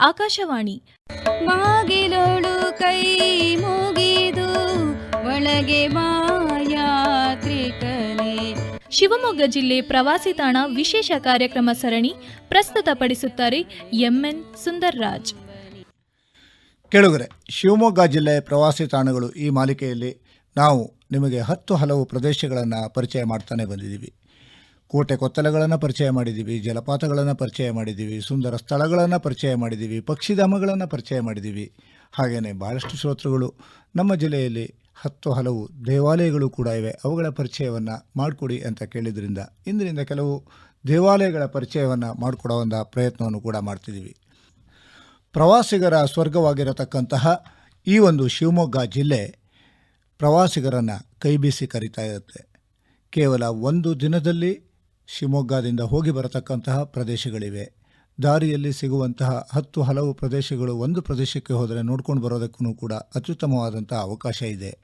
ಆಕಾಶವಾಣಿ. ಬಾಗಿಲೊಳು ಕೈ ಮುಗಿದು ಒಳಗೆ ಮಾಯಾತ್ರಿಕನೇ ಶಿವಮೊಗ್ಗ ಜಿಲ್ಲೆ ಪ್ರವಾಸಿ ತಾಣ ವಿಶೇಷ ಕಾರ್ಯಕ್ರಮ ಸರಣಿ ಪ್ರಸ್ತುತಪಡಿಸುತ್ತಾರೆ ಎಂಎನ್ ಸುಂದರ್ರಾಜ್. ಕೆಳಗರೆ ಶಿವಮೊಗ್ಗ ಜಿಲ್ಲೆ ಪ್ರವಾಸಿ ತಾಣಗಳು ಈ ಮಾಲಿಕೆಯಲ್ಲಿ ನಾವು ನಿಮಗೆ ಹತ್ತು ಹಲವು ಪ್ರದೇಶಗಳನ್ನು ಪರಿಚಯ ಮಾಡ್ತಾನೆ ಬಂದಿದ್ದೀವಿ. ಕೋಟೆ ಕೊತ್ತಲೆಗಳನ್ನು ಪರಿಚಯ ಮಾಡಿದ್ದೀವಿ ಜಲಪಾತಗಳನ್ನು ಪರಿಚಯ ಮಾಡಿದ್ದೀವಿ ಸುಂದರ ಸ್ಥಳಗಳನ್ನು ಪರಿಚಯ ಮಾಡಿದ್ದೀವಿ ಪಕ್ಷಿಧಾಮಗಳನ್ನು ಪರಿಚಯ ಮಾಡಿದ್ದೀವಿ ಹಾಗೆಯೇ ಭಾಳಷ್ಟು ಶ್ರೋತೃಗಳು ನಮ್ಮ ಜಿಲ್ಲೆಯಲ್ಲಿ ಹತ್ತು ಹಲವು ದೇವಾಲಯಗಳು ಕೂಡ ಇವೆ. ಅವುಗಳ ಪರಿಚಯವನ್ನು ಮಾಡಿಕೊಡಿ ಅಂತ ಕೇಳಿದ್ರಿಂದ, ಇಂದಿನಿಂದ ಕೆಲವು ದೇವಾಲಯಗಳ ಪರಿಚಯವನ್ನು ಮಾಡಿಕೊಡುವಂಥ ಪ್ರಯತ್ನವನ್ನು ಕೂಡ ಮಾಡ್ತಿದ್ದೀವಿ ಪ್ರವಾಸಿಗರ ಸ್ವರ್ಗವಾಗಿರತಕ್ಕಂತಹ ಈ ಒಂದು ಶಿವಮೊಗ್ಗ ಜಿಲ್ಲೆ ಪ್ರವಾಸಿಗರನ್ನು ಕೈಬೀಸಿ ಕರಿತಾ ಇರುತ್ತೆ. ಕೇವಲ ಒಂದು ದಿನದಲ್ಲಿ ಶಿವಮೊಗ್ಗದಿಂದ ಹೋಗಿ ಬರತಕ್ಕಂತಹ ಪ್ರದೇಶಗಳಿವೆ. ದಾರಿಯಲ್ಲಿ ಸಿಗುವಂತಹ ಹತ್ತು ಹಲವು ಪ್ರದೇಶಗಳು ಒಂದು ಪ್ರದೇಶಕ್ಕೆ ಹೋದರೆ ನೋಡ್ಕೊಂಡು ಬರೋದಕ್ಕೂ ಕೂಡ ಅತ್ಯುತ್ತಮವಾದಂಥ ಅವಕಾಶ ಇದೆ.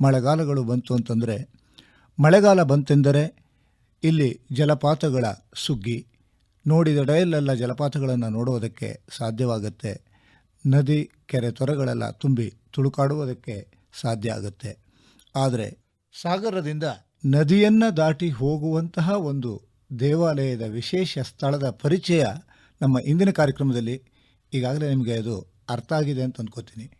ಮಳೆಗಾಲಗಳು ಬಂತು ಅಂತಂದರೆ, ಮಳೆಗಾಲ ಬಂತೆಂದರೆ ಇಲ್ಲಿ ಜಲಪಾತಗಳ ಸುಗ್ಗಿ. ನೋಡಿದಡೆಯಲ್ಲೆಲ್ಲ ಜಲಪಾತಗಳನ್ನು ನೋಡುವುದಕ್ಕೆ ಸಾಧ್ಯವಾಗುತ್ತೆ. ನದಿ, ಕೆರೆ ತೊರೆಗಳೆಲ್ಲ ತುಂಬಿ ತುಳುಕಾಡುವುದಕ್ಕೆ ಸಾಧ್ಯ ಆಗುತ್ತೆ. ಆದರೆ ಸಾಗರದಿಂದ ನದಿಯನ್ನು ದಾಟಿ ಹೋಗುವಂತಹ ಒಂದು ದೇವಾಲಯದ ವಿಶೇಷ ಸ್ಥಳದ ಪರಿಚಯ ನಮ್ಮ ಇಂದಿನ ಕಾರ್ಯಕ್ರಮದಲ್ಲಿ ಈಗಾಗಲೇ ನಿಮಗೆ ಅದು ಅರ್ಥ ಆಗಿದೆ ಅಂತ ಅಂದ್ಕೋತೀನಿ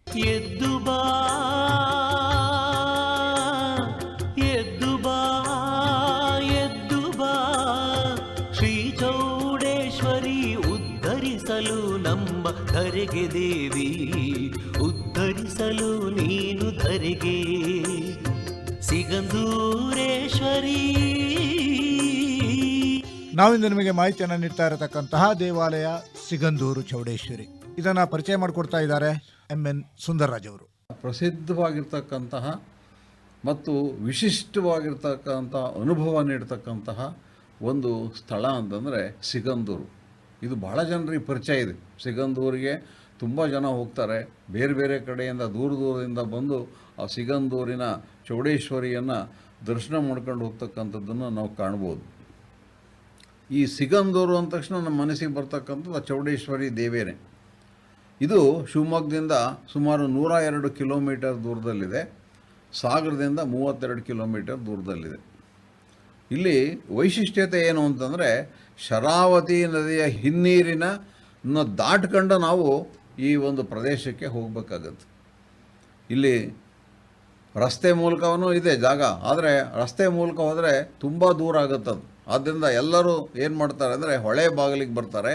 ಧರೆಗೆ ದೇವಿ, ಉದ್ಧರಿಸಲು ನೀನು ಧರೆಗೆ. ಸಿಗಂದೂರೇಶ್ವರಿ ನಾವಿಂದು ನಿಮಗೆ ಮಾಹಿತಿಯನ್ನು ನೀಡ್ತಾ ಇರತಕ್ಕಂತಹ ದೇವಾಲಯ ಸಿಗಂದೂರು ಚೌಡೇಶ್ವರಿ. ಇದನ್ನು ಪರಿಚಯ ಮಾಡಿಕೊಡ್ತಾ ಇದ್ದಾರೆ ಎಂ ಎನ್ ಸುಂದರರಾಜ್ ಅವರು. ಪ್ರಸಿದ್ಧವಾಗಿರ್ತಕ್ಕಂತಹ ಮತ್ತು ವಿಶಿಷ್ಟವಾಗಿರ್ತಕ್ಕಂಥ ಅನುಭವ ನೀಡ್ತಕ್ಕಂತಹ ಒಂದು ಸ್ಥಳ ಅಂತಂದರೆ ಸಿಗಂದೂರು. ಇದು ಬಹಳ ಜನರಿಗೆ ಪರಿಚಯ ಇದೆ. ಸಿಗಂದೂರಿಗೆ ತುಂಬ ಜನ ಹೋಗ್ತಾರೆ. ಬೇರೆ ಬೇರೆ ಕಡೆಯಿಂದ ದೂರ ದೂರದಿಂದ ಬಂದು ಆ ಸಿಗಂದೂರಿನ ಚೌಡೇಶ್ವರಿಯನ್ನು ದರ್ಶನ ಮಾಡ್ಕೊಂಡು ಹೋಗ್ತಕ್ಕಂಥದ್ದನ್ನು ನಾವು ಕಾಣ್ಬೋದು. ಈ ಸಿಗಂದೂರು ಅಂದ ತಕ್ಷಣ ನಮ್ಮ ಮನಸ್ಸಿಗೆ ಬರ್ತಕ್ಕಂಥದ್ದು ಚೌಡೇಶ್ವರಿ ದೇವೇನೆ. ಇದು ಶಿವಮೊಗ್ಗದಿಂದ ಸುಮಾರು ನೂರ ಎರಡು ಕಿಲೋಮೀಟರ್ ದೂರದಲ್ಲಿದೆ. ಸಾಗರದಿಂದ ಮೂವತ್ತೆರಡು ಕಿಲೋಮೀಟರ್ ದೂರದಲ್ಲಿದೆ. ಇಲ್ಲಿ ವೈಶಿಷ್ಟ್ಯತೆ ಏನು ಅಂತಂದರೆ ಶರಾವತಿ ನದಿಯ ಹಿನ್ನೀರಿನ ದಾಟ್ಕೊಂಡು ನಾವು ಈ ಒಂದು ಪ್ರದೇಶಕ್ಕೆ ಹೋಗಬೇಕಾಗತ್ತೆ. ಇಲ್ಲಿ ರಸ್ತೆ ಮೂಲಕವೂ ಇದೆ ಜಾಗ, ಆದರೆ ರಸ್ತೆ ಮೂಲಕ ಹೋದರೆ ತುಂಬ ದೂರ ಆಗುತ್ತದು. ಆದ್ದರಿಂದ ಎಲ್ಲರೂ ಏನು ಮಾಡ್ತಾರೆ ಅಂದರೆ ಹೊಳೆ ಬಾಗಿಲಿಗೆ ಬರ್ತಾರೆ.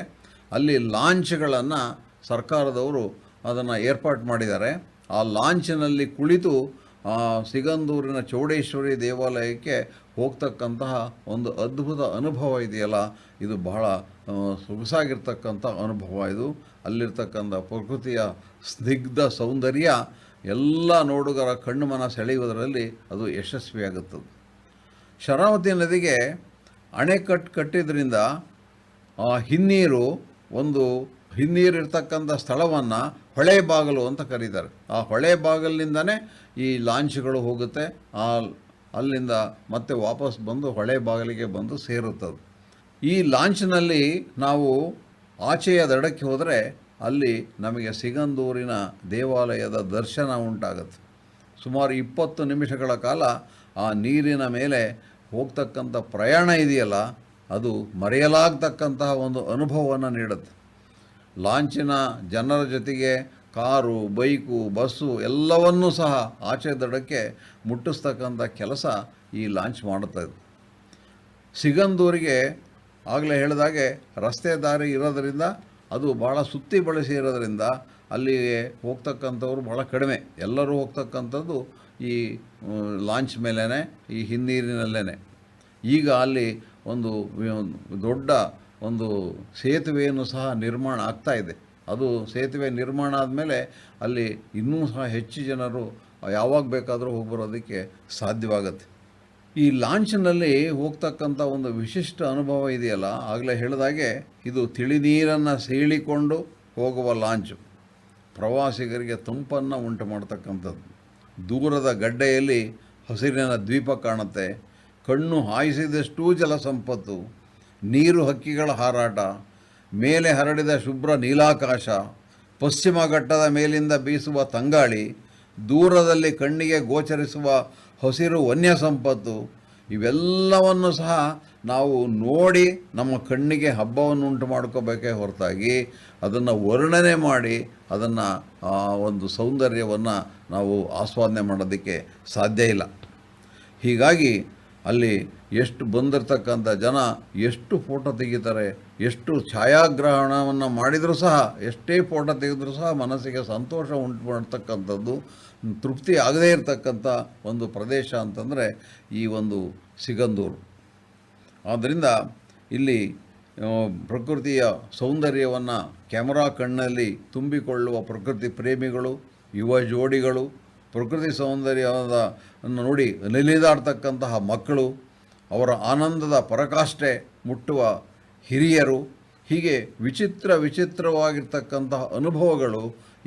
ಅಲ್ಲಿ ಲಾಂಚ್ಗಳನ್ನು ಸರ್ಕಾರದವರು ಅದನ್ನು ಏರ್ಪಾಟ್ ಮಾಡಿದ್ದಾರೆ. ಆ ಲಾಂಚಿನಲ್ಲಿ ಕುಳಿತು ಸಿಗಂದೂರಿನ ಚೌಡೇಶ್ವರಿ ದೇವಾಲಯಕ್ಕೆ ಹೋಗ್ತಕ್ಕಂತಹ ಒಂದು ಅದ್ಭುತ ಅನುಭವ ಇದೆಯಲ್ಲ, ಇದು ಬಹಳ ಸೊಗಸಾಗಿರ್ತಕ್ಕಂಥ ಅನುಭವ ಇದು. ಅಲ್ಲಿರ್ತಕ್ಕಂಥ ಪ್ರಕೃತಿಯ ಸ್ನಿಗ್ಧ ಸೌಂದರ್ಯ ಎಲ್ಲ ನೋಡುಗರ ಕಣ್ಣು ಮನ ಸೆಳೆಯುವುದರಲ್ಲಿ ಅದು ಯಶಸ್ವಿಯಾಗುತ್ತದೆ. ಶರಾವತಿ ನದಿಗೆ ಅಣೆಕಟ್ಟು ಕಟ್ಟಿದ್ರಿಂದ ಆ ಹಿನ್ನೀರು, ಒಂದು ಹಿನ್ನೀರು ಇರ್ತಕ್ಕಂಥ ಸ್ಥಳವನ್ನು ಹೊಳೆ ಬಾಗಿಲು ಅಂತ ಕರೀತಾರೆ. ಆ ಹೊಳೆ ಬಾಗಿಲಿನಿಂದನೇ ಈ ಲಾಂಚ್ಗಳು ಹೋಗುತ್ತೆ. ಆ ಅಲ್ಲಿಂದ ಮತ್ತೆ ವಾಪಸ್ ಬಂದು ಹೊಳೆ ಬಾಗಿಲಿಗೆ ಬಂದು ಸೇರುತ್ತದೆ. ಈ ಲಾಂಚ್ನಲ್ಲಿ ನಾವು ಆಚೆಯ ದಡಕ್ಕೆ ಹೋದರೆ ಅಲ್ಲಿ ನಮಗೆ ಸಿಗಂದೂರಿನ ದೇವಾಲಯದ ದರ್ಶನ ಉಂಟಾಗುತ್ತೆ. ಸುಮಾರು ಇಪ್ಪತ್ತು ನಿಮಿಷಗಳ ಕಾಲ ಆ ನೀರಿನ ಮೇಲೆ ಹೋಗ್ತಕ್ಕಂಥ ಪ್ರಯಾಣ ಇದೆಯಲ್ಲ, ಅದು ಮರೆಯಲಾಗ್ತಕ್ಕಂತಹ ಒಂದು ಅನುಭವವನ್ನು ನೀಡುತ್ತೆ. ಲಾಂಚಿನ ಜನರ ಜೊತೆಗೆ ಕಾರು, ಬೈಕು, ಬಸ್ಸು ಎಲ್ಲವನ್ನೂ ಸಹ ಆಚೆ ದಡಕ್ಕೆ ಮುಟ್ಟಿಸ್ತಕ್ಕಂಥ ಕೆಲಸ ಈ ಲಾಂಚ್ ಮಾಡುತ್ತೆ ಸಿಗಂದೂರಿಗೆ ಆಗಲೇ ಹೇಳಿದಾಗೆ ರಸ್ತೆ ದಾರಿ ಇರೋದರಿಂದ, ಅದು ಭಾಳ ಸುತ್ತಿ ಬಳಸಿ ಇರೋದರಿಂದ ಅಲ್ಲಿಗೆ ಹೋಗ್ತಕ್ಕಂಥವ್ರು ಭಾಳ ಕಡಿಮೆ. ಎಲ್ಲರೂ ಹೋಗ್ತಕ್ಕಂಥದ್ದು ಈ ಲಾಂಚ್ ಮೇಲೇ ಈ ಹಿನ್ನೀರಿನಲ್ಲೇ ಈಗ ಅಲ್ಲಿ ಒಂದು ದೊಡ್ಡ ಒಂದು ಸೇತುವೆಯನ್ನು ಸಹ ನಿರ್ಮಾಣ ಆಗ್ತಾ ಇದೆ. ಅದು ಸೇತುವೆ ನಿರ್ಮಾಣ ಆದಮೇಲೆ ಅಲ್ಲಿ ಇನ್ನೂ ಸಹ ಹೆಚ್ಚು ಜನರು ಯಾವಾಗ ಬೇಕಾದರೂ ಹೋಗಿ ಬರೋದಕ್ಕೆ ಸಾಧ್ಯವಾಗುತ್ತೆ. ಈ ಲಾಂಚ್ನಲ್ಲಿ ಹೋಗ್ತಕ್ಕಂಥ ಒಂದು ವಿಶಿಷ್ಟ ಅನುಭವ ಇದೆಯಲ್ಲ, ಆಗಲೇ ಹೇಳಿದಾಗೆ ಇದು ತಿಳಿ ನೀರನ್ನು ಸೀಳಿಕೊಂಡು ಹೋಗುವ ಲಾಂಚು. ಪ್ರವಾಸಿಗರಿಗೆ ತಂಪನ್ನು ಉಂಟು ಮಾಡ್ತಕ್ಕಂಥದ್ದು. ದೂರದ ಗಡ್ಡೆಯಲ್ಲಿ ಹಸಿರಿನ ದ್ವೀಪ ಕಾಣುತ್ತೆ. ಕಣ್ಣು ಹಾಯಿಸಿದಷ್ಟೂ ಜಲ ಸಂಪತ್ತು. ನೀರು ಹಕ್ಕಿಗಳ ಹಾರಾಟ. ಮೇಲೆ ಹರಡಿದ ಶುಭ್ರ ನೀಲಾಕಾಶ. ಪಶ್ಚಿಮ ಘಟ್ಟದ ಮೇಲಿಂದ ಬೀಸುವ ತಂಗಾಳಿ. ದೂರದಲ್ಲಿ ಕಣ್ಣಿಗೆ ಗೋಚರಿಸುವ ಹಸಿರು ವನ್ಯ ಸಂಪತ್ತು ಇವೆಲ್ಲವನ್ನು ಸಹ ನಾವು ನೋಡಿ ನಮ್ಮ ಕಣ್ಣಿಗೆ ಹಬ್ಬವನ್ನು ಉಂಟು ಮಾಡ್ಕೋಬೇಕೇ ಹೊರತಾಗಿ ಅದನ್ನು ವರ್ಣನೆ ಮಾಡಿ ಅದನ್ನು ಒಂದು ಸೌಂದರ್ಯವನ್ನು ನಾವು ಆಸ್ವಾದನೆ ಮಾಡೋದಕ್ಕೆ ಸಾಧ್ಯ ಇಲ್ಲ. ಹೀಗಾಗಿ ಅಲ್ಲಿ ಎಷ್ಟು ಬಂದಿರತಕ್ಕಂಥ ಜನ ಎಷ್ಟು ಫೋಟೋ ತೆಗಿತಾರೆ, ಎಷ್ಟು ಛಾಯಾಗ್ರಹಣವನ್ನು ಮಾಡಿದರೂ ಸಹ, ಎಷ್ಟೇ ಫೋಟೋ ತೆಗೆದರೂ ಸಹ ಮನಸ್ಸಿಗೆ ಸಂತೋಷ ಉಂಟು ಮಾಡ್ತಕ್ಕಂಥದ್ದು, ತೃಪ್ತಿ ಆಗದೇ ಇರತಕ್ಕಂಥ ಒಂದು ಪ್ರದೇಶ ಅಂತಂದರೆ ಈ ಒಂದು ಸಿಗಂದೂರು. ಆದ್ದರಿಂದ ಇಲ್ಲಿ ಪ್ರಕೃತಿಯ ಸೌಂದರ್ಯವನ್ನು ಕ್ಯಾಮರಾ ಕಣ್ಣಲ್ಲಿ ತುಂಬಿಕೊಳ್ಳುವ ಪ್ರಕೃತಿ ಪ್ರೇಮಿಗಳು, ಯುವ ಜೋಡಿಗಳು ಪ್ರಕೃತಿ ಸೌಂದರ್ಯದ ನೋಡಿ ನಿಲಿದಾಡ್ತಕ್ಕಂತಹ ಮಕ್ಕಳು, ಅವರ ಆನಂದದ ಪರಕಾಷ್ಠೆ ಮುಟ್ಟುವ ಹಿರಿಯರು, ಹೀಗೆ ವಿಚಿತ್ರ ವಿಚಿತ್ರವಾಗಿರ್ತಕ್ಕಂತಹ ಅನುಭವಗಳು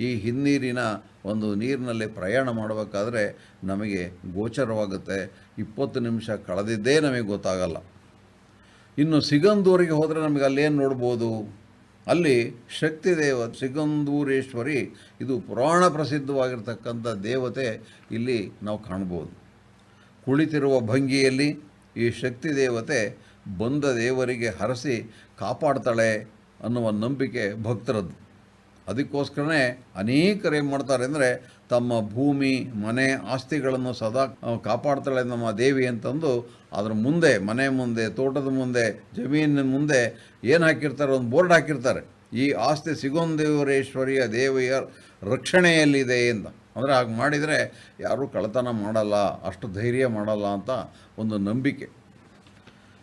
ಈ ಹಿನ್ನೀರಿನ ಒಂದು ನೀರಿನಲ್ಲಿ ಪ್ರಯಾಣ ಮಾಡಬೇಕಾದ್ರೆ ನಮಗೆ ಗೋಚರವಾಗುತ್ತೆ. ಇಪ್ಪತ್ತು ನಿಮಿಷ ಕಳೆದಿದ್ದೇ ನಮಗೆ ಗೊತ್ತಾಗಲ್ಲ. ಇನ್ನು ಸಿಗಂದೂರಿಗೆ ಹೋದರೆ ನಮಗೆ ಅಲ್ಲೇನು ನೋಡ್ಬೋದು? ಅಲ್ಲಿ ಶಕ್ತಿ ದೇವ ಸಿಗಂಧೂರೇಶ್ವರಿ ಇದು ಪುರಾಣ ಪ್ರಸಿದ್ಧವಾಗಿರ್ತಕ್ಕಂಥ ದೇವತೆ ಇಲ್ಲಿ ನಾವು ಕಾಣ್ಬೋದು. ಕುಳಿತಿರುವ ಭಂಗಿಯಲ್ಲಿ ಈ ಶಕ್ತಿ ದೇವತೆ ಬಂದ ದೇವರಿಗೆ ಹರಸಿ ಕಾಪಾಡ್ತಾಳೆ ಅನ್ನುವ ನಂಬಿಕೆ ಭಕ್ತರದ್ದು. ಅದಕ್ಕೋಸ್ಕರನೇ ಅನೇಕರು ಏನು ಮಾಡ್ತಾರೆ ಅಂದರೆ ತಮ್ಮ ಭೂಮಿ, ಮನೆ, ಆಸ್ತಿಗಳನ್ನು ಸದಾ ಕಾಪಾಡ್ತಾಳೆ ನಮ್ಮ ದೇವಿ ಅಂತಂದು ಅದ್ರ ಮುಂದೆ, ಮನೆ ಮುಂದೆ, ತೋಟದ ಮುಂದೆ, ಜಮೀನಿನ ಮುಂದೆ ಏನು ಹಾಕಿರ್ತಾರೆ? ಒಂದು ಬೋರ್ಡ್ ಹಾಕಿರ್ತಾರೆ. ಈ ಆಸ್ತಿ ಸಿಗೋಂದೇವರೇಶ್ವರಿಯ ದೇವಿಯ ರಕ್ಷಣೆಯಲ್ಲಿದೆ ಎಂದ ಅಂದರೆ ಹಾಗೆ ಮಾಡಿದರೆ ಯಾರೂ ಕಳ್ಳತನ ಮಾಡಲ್ಲ, ಅಷ್ಟು ಧೈರ್ಯ ಮಾಡಲ್ಲ ಅಂತ ಒಂದು ನಂಬಿಕೆ.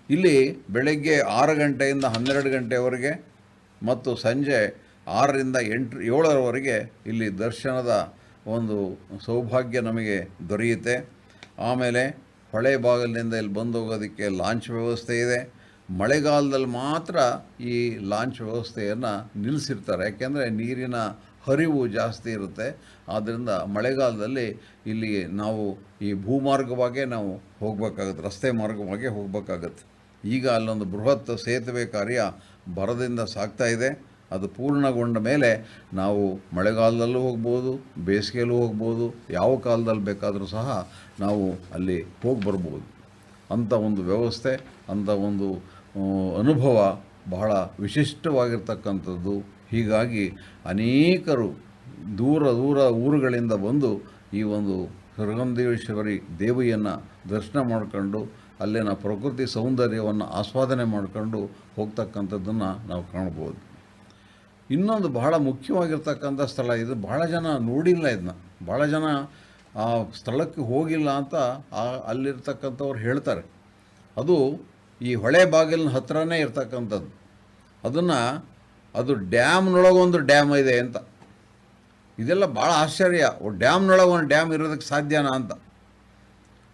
ಇಲ್ಲಿ ಬೆಳಗ್ಗೆ ಆರು ಗಂಟೆಯಿಂದ ಹನ್ನೆರಡು ಗಂಟೆವರೆಗೆ ಮತ್ತು ಸಂಜೆ ಆರರಿಂದ ಎಂಟು, ಏಳರವರೆಗೆ ಇಲ್ಲಿ ದರ್ಶನದ ಒಂದು ಸೌಭಾಗ್ಯ ನಮಗೆ ದೊರೆಯುತ್ತೆ. ಆಮೇಲೆ ಹೊಳೆ ಬಾಗಿಲಿನಿಂದ ಇಲ್ಲಿ ಬಂದು ಹೋಗೋದಕ್ಕೆ ಲಾಂಚ್ ವ್ಯವಸ್ಥೆ ಇದೆ. ಮಳೆಗಾಲದಲ್ಲಿ ಮಾತ್ರ ಈ ಲಾಂಚ್ ವ್ಯವಸ್ಥೆಯನ್ನು ನಿಲ್ಲಿಸಿರ್ತಾರೆ. ಯಾಕೆಂದರೆ ನೀರಿನ ಹರಿವು ಜಾಸ್ತಿ ಇರುತ್ತೆ. ಆದ್ದರಿಂದ ಮಳೆಗಾಲದಲ್ಲಿ ಇಲ್ಲಿ ನಾವು ಈ ಭೂಮಾರ್ಗವಾಗೇ ನಾವು ಹೋಗಬೇಕಾಗುತ್ತೆ, ರಸ್ತೆ ಮಾರ್ಗವಾಗೇ ಹೋಗಬೇಕಾಗತ್ತೆ. ಈಗ ಅಲ್ಲೊಂದು ಬೃಹತ್ ಸೇತುವೆ ಕಾರ್ಯ ಬರದಿಂದ ಸಾಗ್ತಾ ಇದೆ. ಅದು ಪೂರ್ಣಗೊಂಡ ಮೇಲೆ ನಾವು ಮಳೆಗಾಲದಲ್ಲೂ ಹೋಗ್ಬೋದು, ಬೇಸಿಗೆಯಲ್ಲೂ ಹೋಗ್ಬೋದು, ಯಾವ ಕಾಲದಲ್ಲಿ ಬೇಕಾದರೂ ಸಹ ನಾವು ಅಲ್ಲಿ ಹೋಗಿ ಬರ್ಬೋದು. ಅಂಥ ಒಂದು ವ್ಯವಸ್ಥೆ ಅಂಥ ಒಂದು ಅನುಭವ ಬಹಳ ವಿಶಿಷ್ಟವಾಗಿರ್ತಕ್ಕಂಥದ್ದು. ಹೀಗಾಗಿ ಅನೇಕರು ದೂರ ದೂರ ಊರುಗಳಿಂದ ಬಂದು ಈ ಒಂದು ಸುರಗಂಧೇಶ್ವರಿ ದೇವಿಯನ್ನು ದರ್ಶನ ಮಾಡಿಕೊಂಡು, ಅಲ್ಲಿನ ಪ್ರಕೃತಿ ಸೌಂದರ್ಯವನ್ನು ಆಸ್ವಾದನೆ ಮಾಡಿಕೊಂಡು ಹೋಗ್ತಕ್ಕಂಥದ್ದನ್ನು ನಾವು ಕಾಣ್ಬೋದು. ಇನ್ನೊಂದು ಬಹಳ ಮುಖ್ಯವಾಗಿರ್ತಕ್ಕಂಥ ಸ್ಥಳ, ಇದು ಬಹಳ ಜನ ನೋಡಿಲ್ಲ ಇದನ್ನ ಭಾಳ ಜನ ಆ ಸ್ಥಳಕ್ಕೆ ಹೋಗಿಲ್ಲ ಅಂತ ಆ ಅಲ್ಲಿರ್ತಕ್ಕಂಥವ್ರು ಹೇಳ್ತಾರೆ. ಅದು ಈ ಹೊಳೆ ಬಾಗಿಲಿನ ಹತ್ರನೇ ಇರ್ತಕ್ಕಂಥದ್ದು. ಅದನ್ನು ಅದು ಡ್ಯಾಮ್ನೊಳಗೊಂದು ಡ್ಯಾಮ್ ಇದೆ ಅಂತ. ಇದೆಲ್ಲ ಭಾಳ ಆಶ್ಚರ್ಯ. ಡ್ಯಾಮ್ನೊಳಗೆ ಒಂದು ಡ್ಯಾಮ್ ಇರೋದಕ್ಕೆ ಸಾಧ್ಯನಾ ಅಂತ.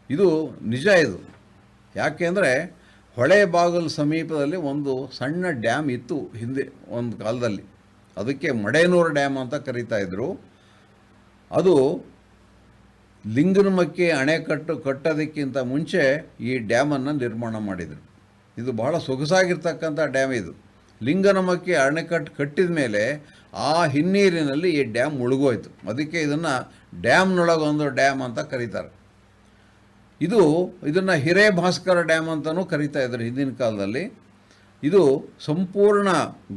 ಇದು ನಿಜ ಇದು. ಯಾಕೆಂದರೆ ಹೊಳೆ ಬಾಗಿಲು ಸಮೀಪದಲ್ಲಿ ಒಂದು ಸಣ್ಣ ಡ್ಯಾಮ್ ಇತ್ತು ಹಿಂದೆ ಒಂದು ಕಾಲದಲ್ಲಿ. ಅದಕ್ಕೆ ಮಡೇನೂರು ಡ್ಯಾಮ್ ಅಂತ ಕರೀತಾ ಇದ್ದರು ಅದು ಲಿಂಗನಮಕ್ಕಿ ಅಣೆಕಟ್ಟು ಕಟ್ಟೋದಕ್ಕಿಂತ ಮುಂಚೆ ಈ ಡ್ಯಾಮನ್ನು ನಿರ್ಮಾಣ ಮಾಡಿದರು. ಇದು ಬಹಳ ಸೊಗಸಾಗಿರ್ತಕ್ಕಂಥ ಡ್ಯಾಮ್ ಇದು. ಲಿಂಗನಮಕ್ಕಿ ಅಣೆಕಟ್ಟು ಕಟ್ಟಿದ ಮೇಲೆ ಆ ಹಿನ್ನೀರಿನಲ್ಲಿ ಈ ಡ್ಯಾಮ್ ಮುಳುಗೋಯ್ತು. ಅದಕ್ಕೆ ಇದನ್ನು ಡ್ಯಾಮ್ನೊಳಗೊಂದು ಡ್ಯಾಮ್ ಅಂತ ಕರೀತಾರೆ. ಇದು ಇದನ್ನು ಹಿರೇಭಾಸ್ಕರ ಡ್ಯಾಮ್ ಅಂತಲೂ ಕರೀತಾ ಇದ್ದರು ಹಿಂದಿನ ಕಾಲದಲ್ಲಿ. ಇದು ಸಂಪೂರ್ಣ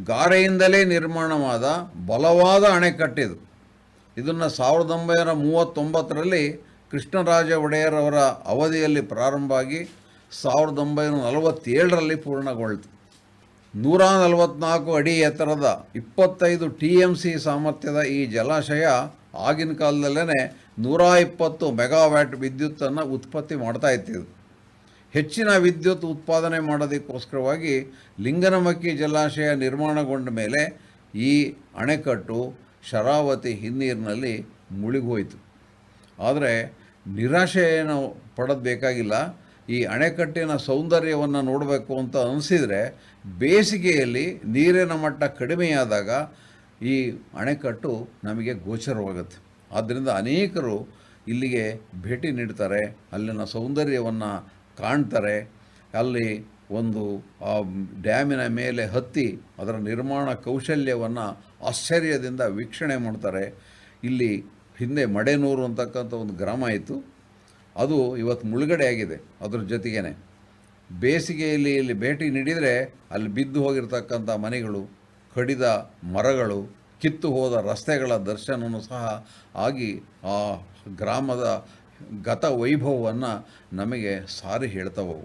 ಗಾರೆಯಿಂದಲೇ ನಿರ್ಮಾಣವಾದ ಬಲವಾದ ಅಣೆಕಟ್ಟಿದು ಇದನ್ನು ಸಾವಿರದ ಒಂಬೈನೂರ ಮೂವತ್ತೊಂಬತ್ತರಲ್ಲಿ ಕೃಷ್ಣರಾಜ ಒಡೆಯರವರ ಅವಧಿಯಲ್ಲಿ ಪ್ರಾರಂಭ ಆಗಿ ಸಾವಿರದ ಒಂಬೈನೂರ ನಲವತ್ತೇಳರಲ್ಲಿ ಪೂರ್ಣಗೊಳ್ತು. ನೂರ ನಲವತ್ನಾಲ್ಕು ಅಡಿ ಎತ್ತರದ ಇಪ್ಪತ್ತೈದು ಟಿ ಎಂ ಸಿ ಸಾಮರ್ಥ್ಯದ ಈ ಜಲಾಶಯ ಆಗಿನ ಕಾಲದಲ್ಲೇ ನೂರ ಇಪ್ಪತ್ತು ಮೆಗಾವ್ಯಾಟ್ ವಿದ್ಯುತ್ತನ್ನು ಉತ್ಪತ್ತಿ ಮಾಡ್ತಾ ಇತ್ತಿದು ಹೆಚ್ಚಿನ ವಿದ್ಯುತ್ ಉತ್ಪಾದನೆ ಮಾಡೋದಕ್ಕೋಸ್ಕರವಾಗಿ ಲಿಂಗನಮಕ್ಕಿ ಜಲಾಶಯ ನಿರ್ಮಾಣಗೊಂಡ ಮೇಲೆ ಈ ಅಣೆಕಟ್ಟು ಶರಾವತಿ ಹಿನ್ನೀರಿನಲ್ಲಿ ಮುಳುಗೋಯಿತು ಆದರೆ ನಿರಾಶೆಯನ್ನು ಪಡೋದು ಈ ಅಣೆಕಟ್ಟಿನ ಸೌಂದರ್ಯವನ್ನು ನೋಡಬೇಕು ಅಂತ ಅನಿಸಿದರೆ ಬೇಸಿಗೆಯಲ್ಲಿ ನೀರಿನ ಮಟ್ಟ ಕಡಿಮೆಯಾದಾಗ ಈ ಅಣೆಕಟ್ಟು ನಮಗೆ ಗೋಚರವಾಗುತ್ತೆ. ಆದ್ದರಿಂದ ಅನೇಕರು ಇಲ್ಲಿಗೆ ಭೇಟಿ ನೀಡ್ತಾರೆ. ಅಲ್ಲಿನ ಸೌಂದರ್ಯವನ್ನು ಕಾಣ್ತಾರೆ, ಅಲ್ಲಿ ಒಂದು, ಆ ಡ್ಯಾಮಿನ ಮೇಲೆ ಹತ್ತಿ ಅದರ ನಿರ್ಮಾಣ ಕೌಶಲ್ಯವನ್ನು ಆಶ್ಚರ್ಯದಿಂದ ವೀಕ್ಷಣೆ ಮಾಡ್ತಾರೆ. ಇಲ್ಲಿ ಹಿಂದೆ ಮಡೆನೂರು ಅಂತಕ್ಕಂಥ ಒಂದು ಗ್ರಾಮ ಇತ್ತು. ಅದು ಇವತ್ತು ಮುಳುಗಡೆ ಆಗಿದೆ ಅದ್ರ ಜೊತೆಗೇ ಬೇಸಿಗೆಯಲ್ಲಿ ಇಲ್ಲಿ ಭೇಟಿ ನೀಡಿದರೆ ಅಲ್ಲಿ ಬಿದ್ದು ಹೋಗಿರ್ತಕ್ಕಂಥ ಮನೆಗಳು, ಕಡಿದ ಮರಗಳು, ಕಿತ್ತು ಹೋದ ರಸ್ತೆಗಳ ದರ್ಶನವೂ ಸಹ ಆಗಿ ಆ ಗ್ರಾಮದ ಗತ ವೈಭವವನ್ನು ನಮಗೆ ಸಾರಿ ಹೇಳ್ತವವು.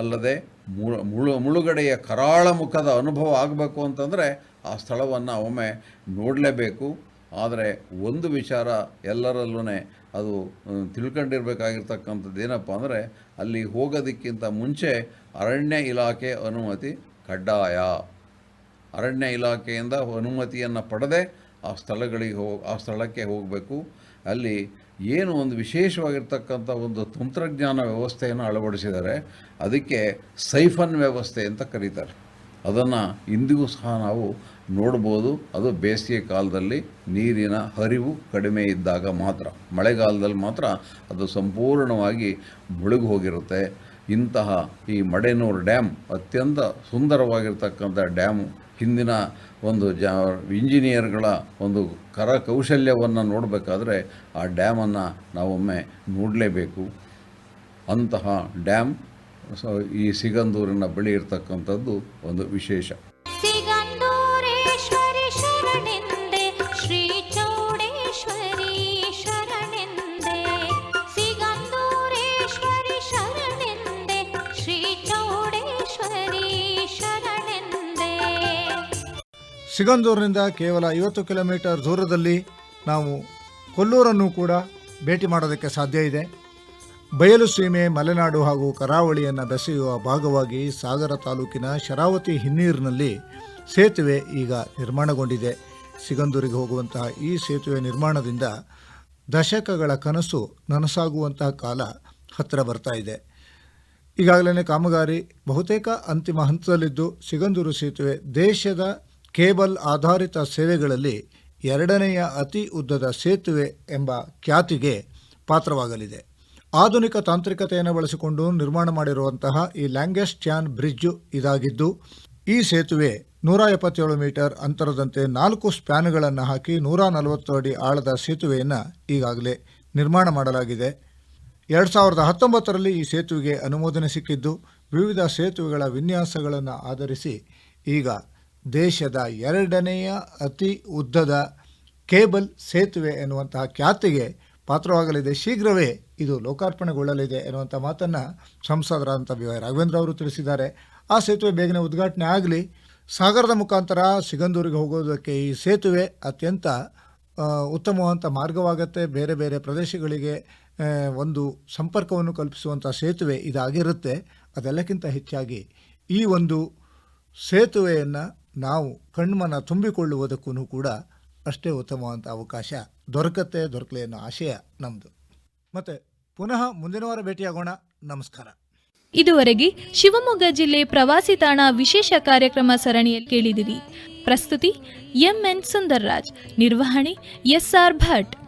ಅಲ್ಲದೆ ಮುಳು ಮುಳು, ಮುಳುಗಡೆಯ ಕರಾಳ ಮುಖದ ಅನುಭವ ಆಗಬೇಕು ಅಂತಂದರೆ ಆ ಸ್ಥಳವನ್ನು ಒಮ್ಮೆ ನೋಡಲೇಬೇಕು. ಆದರೆ ಒಂದು ವಿಚಾರ ಎಲ್ಲರಲ್ಲೂ ಅದು ತಿಳ್ಕೊಂಡಿರ್ಬೇಕಾಗಿರ್ತಕ್ಕಂಥದ್ದು ಏನಪ್ಪ ಅಂದರೆ ಅಲ್ಲಿ ಹೋಗೋದಕ್ಕಿಂತ ಮುಂಚೆ ಅರಣ್ಯ ಇಲಾಖೆ ಅನುಮತಿ ಕಡ್ಡಾಯ. ಅರಣ್ಯ ಇಲಾಖೆಯಿಂದ ಅನುಮತಿಯನ್ನು ಪಡೆದೇ ಆ ಸ್ಥಳಗಳಿಗೆ ಹೋಗಿ, ಆ ಸ್ಥಳಕ್ಕೆ ಹೋಗಬೇಕು. ಅಲ್ಲಿ ಏನು ಒಂದು ವಿಶೇಷವಾಗಿರ್ತಕ್ಕಂಥ ಒಂದು ತಂತ್ರಜ್ಞಾನ ವ್ಯವಸ್ಥೆಯನ್ನು ಅಳವಡಿಸಿದ್ದಾರೆ, ಅದಕ್ಕೆ ಸೈಫನ್ ವ್ಯವಸ್ಥೆ ಅಂತ ಕರೀತಾರೆ. ಅದನ್ನು ಇಂದಿಗೂ ಸಹ ನಾವು ನೋಡ್ಬೋದು. ಅದು ಬೇಸಿಗೆ ಕಾಲದಲ್ಲಿ ನೀರಿನ ಹರಿವು ಕಡಿಮೆ ಇದ್ದಾಗ ಮಾತ್ರ, ಮಳೆಗಾಲದಲ್ಲಿ ಮಾತ್ರ ಅದು ಸಂಪೂರ್ಣವಾಗಿ ಮುಳುಗಿ ಹೋಗಿರುತ್ತೆ ಇಂತಹ ಈ ಮಡೆನೂರು ಡ್ಯಾಮ್ ಅತ್ಯಂತ ಸುಂದರವಾಗಿರ್ತಕ್ಕಂಥ ಡ್ಯಾಮು ಹಿಂದಿನ ಒಂದು ಜ, ಇಂಜಿನಿಯರ್ಗಳ ಒಂದು ಕರಕೌಶಲ್ಯವನ್ನು ನೋಡಬೇಕಾದ್ರೆ ಆ ಡ್ಯಾಮನ್ನು ನಾವೊಮ್ಮೆ ನೋಡಲೇಬೇಕು. ಅಂತಹ ಡ್ಯಾಮ್, ಸೊ, ಈ ಸಿಗಂದೂರಿನ ಬಳಿ ಇರತಕ್ಕಂಥದ್ದು ಒಂದು ವಿಶೇಷ. ಶ್ರೀ ಸಿಗಂದೂರಿನಿಂದ ಕೇವಲ ಐವತ್ತು ಕಿಲೋಮೀಟರ್ ದೂರದಲ್ಲಿ ನಾವು ಕೊಲ್ಲೂರನ್ನು ಕೂಡ ಭೇಟಿ ಮಾಡೋದಕ್ಕೆ ಸಾಧ್ಯ ಇದೆ. ಬಯಲು ಸೀಮೆ, ಮಲೆನಾಡು ಹಾಗೂ ಕರಾವಳಿಯನ್ನು ಬೆಸೆಯುವ ಭಾಗವಾಗಿ ಸಾಗರ ತಾಲೂಕಿನ ಶರಾವತಿ ಹಿನ್ನೀರಿನಲ್ಲಿ ಸೇತುವೆ ಈಗ ನಿರ್ಮಾಣಗೊಂಡಿದೆ. ಸಿಗಂದೂರಿಗೆ ಹೋಗುವಂತಹ ಈ ಸೇತುವೆ ನಿರ್ಮಾಣದಿಂದ ದಶಕಗಳ ಕನಸು ನನಸಾಗುವಂತಹ ಕಾಲ ಹತ್ತಿರ ಬರ್ತಾ ಇದೆ. ಈಗಾಗಲೇ ಕಾಮಗಾರಿ ಬಹುತೇಕ ಅಂತಿಮ ಹಂತದಲ್ಲಿದ್ದು ಸಿಗಂದೂರು ಸೇತುವೆ ದೇಶದ ಕೇಬಲ್ ಆಧಾರಿತ ಸೇವೆಗಳಲ್ಲಿ ಎರಡನೆಯ ಅತಿ ಉದ್ದದ ಸೇತುವೆ ಎಂಬ ಖ್ಯಾತಿಗೆ ಪಾತ್ರವಾಗಲಿದೆ. ಆಧುನಿಕ ತಾಂತ್ರಿಕತೆಯನ್ನು ಬಳಸಿಕೊಂಡು ನಿರ್ಮಾಣ ಮಾಡಿರುವಂತಹ ಈ ಲ್ಯಾಂಗೆಸ್ಟ್ ಚ್ಯಾನ್ ಬ್ರಿಡ್ಜ್ ಇದಾಗಿದ್ದು, ಈ ಸೇತುವೆ ನೂರ ಎಪ್ಪತ್ತೇಳು ಮೀಟರ್ ಅಂತರದಂತೆ ನಾಲ್ಕು ಸ್ಪ್ಯಾನ್ಗಳನ್ನು ಹಾಕಿ ನೂರ ನಲವತ್ತು ಅಡಿ ಆಳದ ಸೇತುವೆಯನ್ನು ಈಗಾಗಲೇ ನಿರ್ಮಾಣ ಮಾಡಲಾಗಿದೆ. ಎರಡು ಸಾವಿರದ ಹತ್ತೊಂಬತ್ತರಲ್ಲಿ ಈ ಸೇತುವೆಗೆ ಅನುಮೋದನೆ ಸಿಕ್ಕಿದ್ದು, ವಿವಿಧ ಸೇತುವೆಗಳ ವಿನ್ಯಾಸಗಳನ್ನು ಆಧರಿಸಿ ಈಗ ದೇಶದ ಎರಡನೆಯ ಅತಿ ಉದ್ದದ ಕೇಬಲ್ ಸೇತುವೆ ಎನ್ನುವಂತಹ ಖ್ಯಾತಿಗೆ ಪಾತ್ರವಾಗಲಿದೆ. ಶೀಘ್ರವೇ ಇದು ಲೋಕಾರ್ಪಣೆಗೊಳ್ಳಲಿದೆ ಎನ್ನುವಂಥ ಮಾತನ್ನು ಸಂಸದರಾದಂಥ ಬಿ ವೈ ರಾಘವೇಂದ್ರ ಅವರು ತಿಳಿಸಿದ್ದಾರೆ. ಆ ಸೇತುವೆ ಬೇಗನೆ ಉದ್ಘಾಟನೆ ಆಗಲಿ. ಸಾಗರದ ಮುಖಾಂತರ ಸಿಗಂದೂರಿಗೆ ಹೋಗೋದಕ್ಕೆ ಈ ಸೇತುವೆ ಅತ್ಯಂತ ಉತ್ತಮವಾದಂಥ ಮಾರ್ಗವಾಗುತ್ತೆ. ಬೇರೆ ಬೇರೆ ಪ್ರದೇಶಗಳಿಗೆ ಒಂದು ಸಂಪರ್ಕವನ್ನು ಕಲ್ಪಿಸುವಂಥ ಸೇತುವೆ ಇದಾಗಿರುತ್ತೆ. ಅದೆಲ್ಲಕ್ಕಿಂತ ಹೆಚ್ಚಾಗಿ ಈ ಒಂದು ಸೇತುವೆಯನ್ನು ನಾವು ಕಣ್ಮನ ತುಂಬಿಕೊಳ್ಳುವುದಕ್ಕೂ ಕೂಡ ಅಷ್ಟೇ ಉತ್ತಮವಾದಂಥ ಅವಕಾಶ ದೊರಕತ್ತೆ, ದೊರಕಲಿ ಅನ್ನೋ ಆಶಯ ನಮ್ಮದು ಮತ್ತೆ ಪುನಃ ಮುಂದಿನ ವಾರ ಭೇಟಿಯಾಗೋಣ. ನಮಸ್ಕಾರ. ಇದುವರೆಗೆ ಶಿವಮೊಗ್ಗ ಜಿಲ್ಲೆ ಪ್ರವಾಸಿ ತಾಣ ವಿಶೇಷ ಕಾರ್ಯಕ್ರಮ ಸರಣಿಯಲ್ಲಿ ಕೇಳಿದಿರಿ. ಪ್ರಸ್ತುತಿ ಎಂಎನ್ ಸುಂದರ್ರಾಜ್. ನಿರ್ವಹಣೆ ಎಸ್ಆರ್ ಭಟ್.